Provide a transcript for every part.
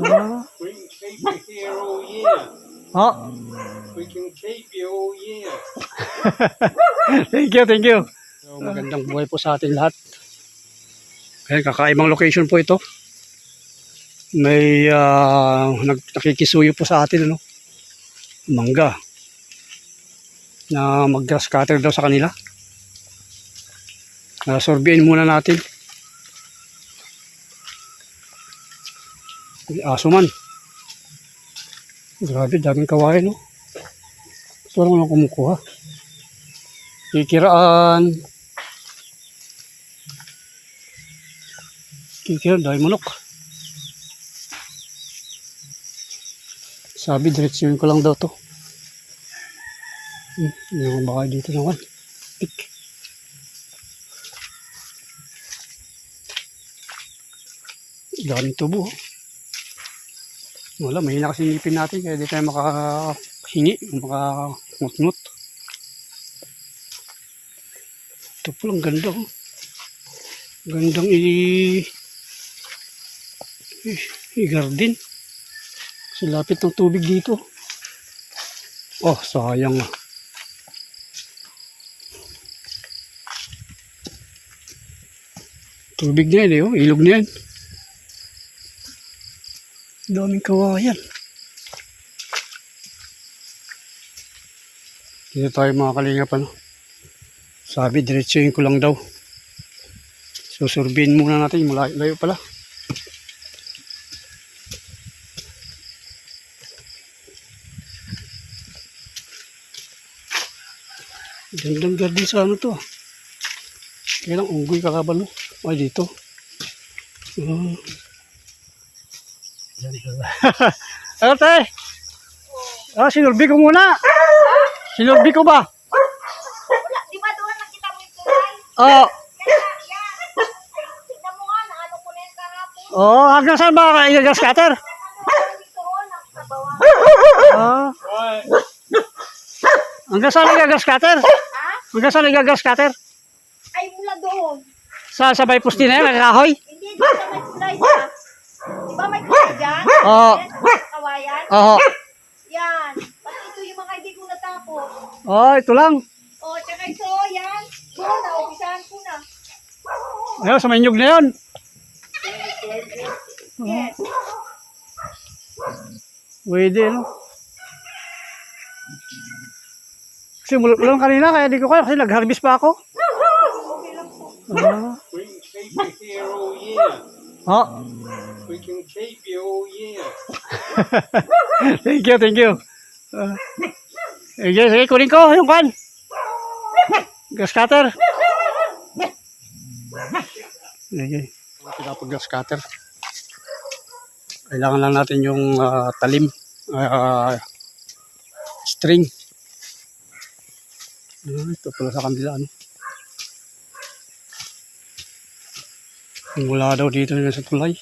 Ah. We can keep you here all year. Oh, We can keep you all year. thank you, thank you. So, magandang buhay po sa ating lahat. Ayan, kakaibang location po ito. May nag- nakikisuyo po sa atin, ano? Mangga. Na mag-grass cutter daw sa kanila. Uh, sorbiin muna natin. May Aso man. Grabe, daming kawain, no? Ito lang lang kumukuha. Kikiraan. Kikiraan, dahil manok. Sabi, diretsuhin ko lang daw to. Hmm, yung baka dito naman. Pik. Daming tubo. oh. Wala, mahina kasi ngipin natin kaya di tayo makahingi, makakungot-ngot. Ito po lang ganda oh. Gandang i- i-garden. Kasi lapit ng tubig dito. Oh, sayang ah. Tubig na yan eh, oh. ilog na yan. Daming kawayan. Dito tayo mga kalingap ano. Sabi, diretsuhin ko lang daw. Susurbin muna natin, malayo layo pala. Gandang garden sa ano to ah. Kaya lang unggoy kakaban mo. Ay dito. Ah. ano tayo? Ah, sinurbi ko muna. Sinurbi ko ba? Wala, di ba doon nakita mo yung tulay? Oo. Yung kahapon. Oh, hanggang saan ba ka igagas cutter? Dito oh, nasa bawah. Ah, hanggang saan igagas cutter? Ha? Hanggang saan igagas cutter? Ay, mula doon. Sa sabay pusti na yan, nagkahoy? Hindi, dito sa may tulay sa. Di ba may tulay dyan? Oo. Kawayan. Oo. Yan. Pati ito yung mga hindi ko natapos. Oh, ito lang. Oh, tsaka ito, yan. Doon, naumpisahan ko na. Ayun, sa may nyug na yun. Yes. Pwede, no? Kasi mulot lang kanina, kaya di ko kaya kasi nag-harvest pa ako. Okay lang po. Ah. Year. Oh, We can keep you all year. thank you, thank you. Uh, sige, sige, kunin ko yung kan. Gas cutter. Sige. Pinapag gas cutter. Kailangan lang natin yung ah, talim. ah, string. Ah, ito pala sa kanila. Ano? Mula daw dito sa tulay.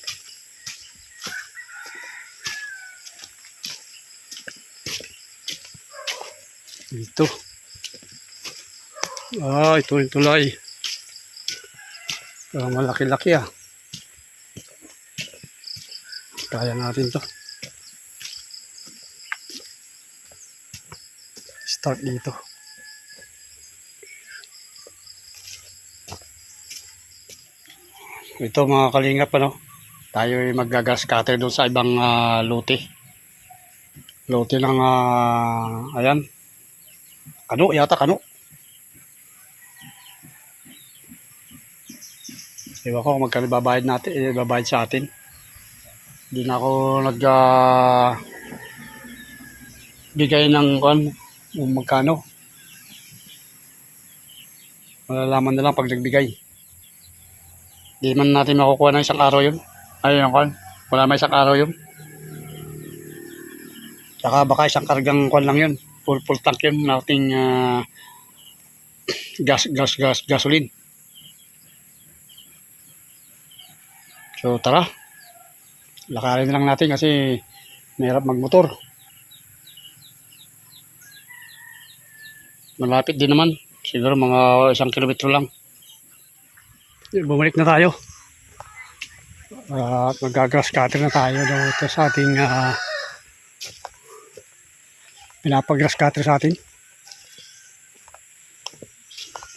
Ito. Ah, ito yung tulay. Parang malaki-laki ah. Kaya natin to. Start dito. Ito mga kalingap ano. Tayo ay magagas cutter doon sa ibang ah, lote. Lote ng ah, ayan, Kano, yata kano. Ewan ko magkano babayad natin, eh, babayad sa atin. Hindi na ako nag ah, bigay ng kung kung magkano. Malalaman na lang pag nagbigay. Hindi man natin makukuha ng isang araw yun. Ayun kon. Wala may isang araw yun. Tsaka baka isang kargang kon lang yun full full tank yun ng ating ah, gas gas gas gasoline. So tara. Lakarin lang natin kasi mahirap magmotor. Malapit din naman. Siguro mga isang kilometro lang. Bumalik na tayo. At magagrass cutter na tayo dito sa ating uh, pinapag-grass cutter sa atin.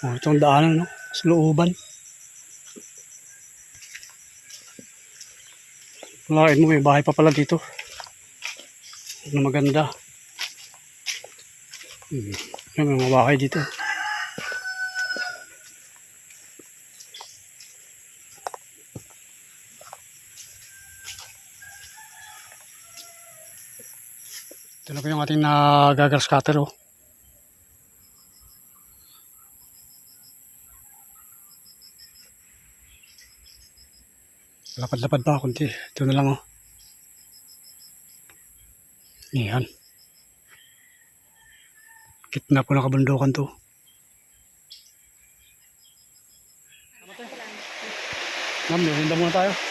Oh, itong daanan, no? Sa looban. Wala, mo, may bahay pa pala dito. Ano maganda. Hmm. May mga bahay dito. Ito na po yung ating nagagas cutter oh. Lapad-lapad pa konti. Ito na lang oh. Yan. Gitna po ng kabundukan to. Ma'am, hinda muna tayo.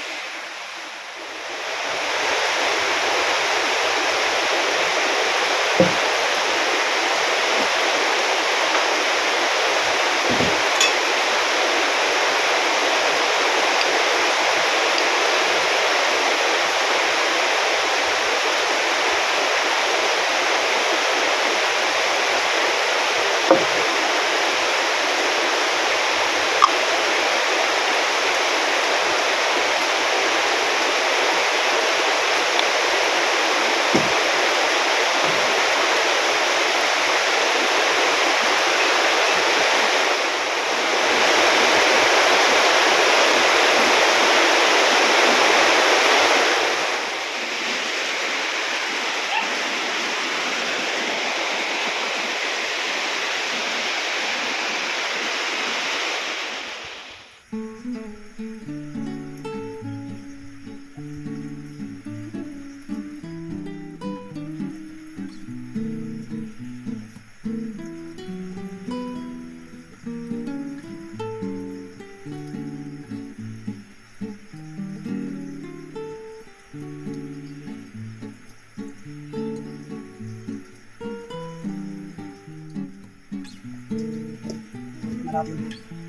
Malapit.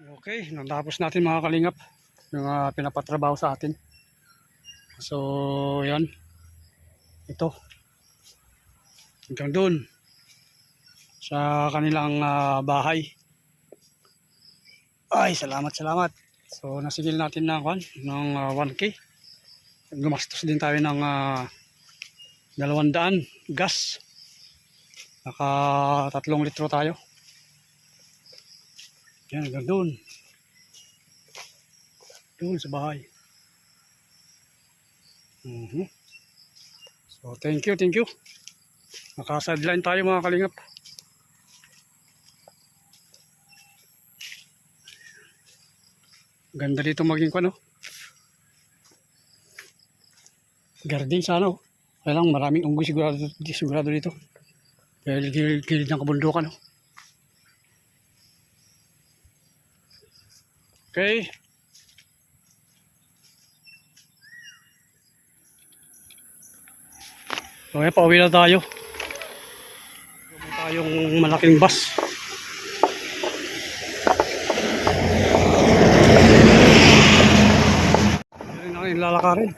Okay, natapos natin mga kalingap yung uh, pinapatrabaho sa atin. So, yan. Ito. Hanggang doon. sa kanilang ah, bahay. Ay, salamat, salamat. So, nasigil natin na kwan, ng ah, 1K. Gumastos din tayo ng ah, 200 gas. Naka tatlong litro tayo. Yan, hanggang doon. Doon sa bahay. Mhm. So, thank you, thank you. Nakasadline tayo mga kalingap. Ganda dito maging ano. Garden sana oh. Kaya lang maraming unggoy sigurado, sigurado dito. Dahil gilid ng kabundukan oh. Okay. Okay, pauwi na tayo. Meron tayong malaking bus. Ayun na yung lalakarin.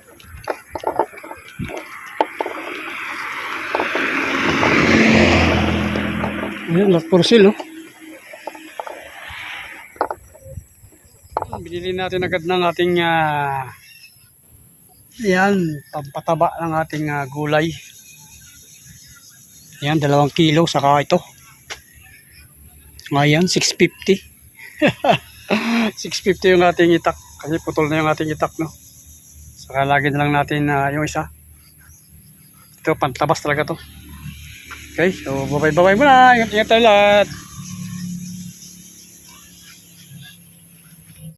Ayun, lot for sale, oh. Binili natin agad ng ating ah, yan, pampataba ng ating ah, gulay. Yan, dalawang kilo saka ito. Ngayon, 650. 650 yung ating itak. Kasi putol na yung ating itak, no? Saka lagi na lang natin na yung isa. Ito, pantabas talaga to. Okay, so bye-bye muna. Ingat-ingat tayo lahat.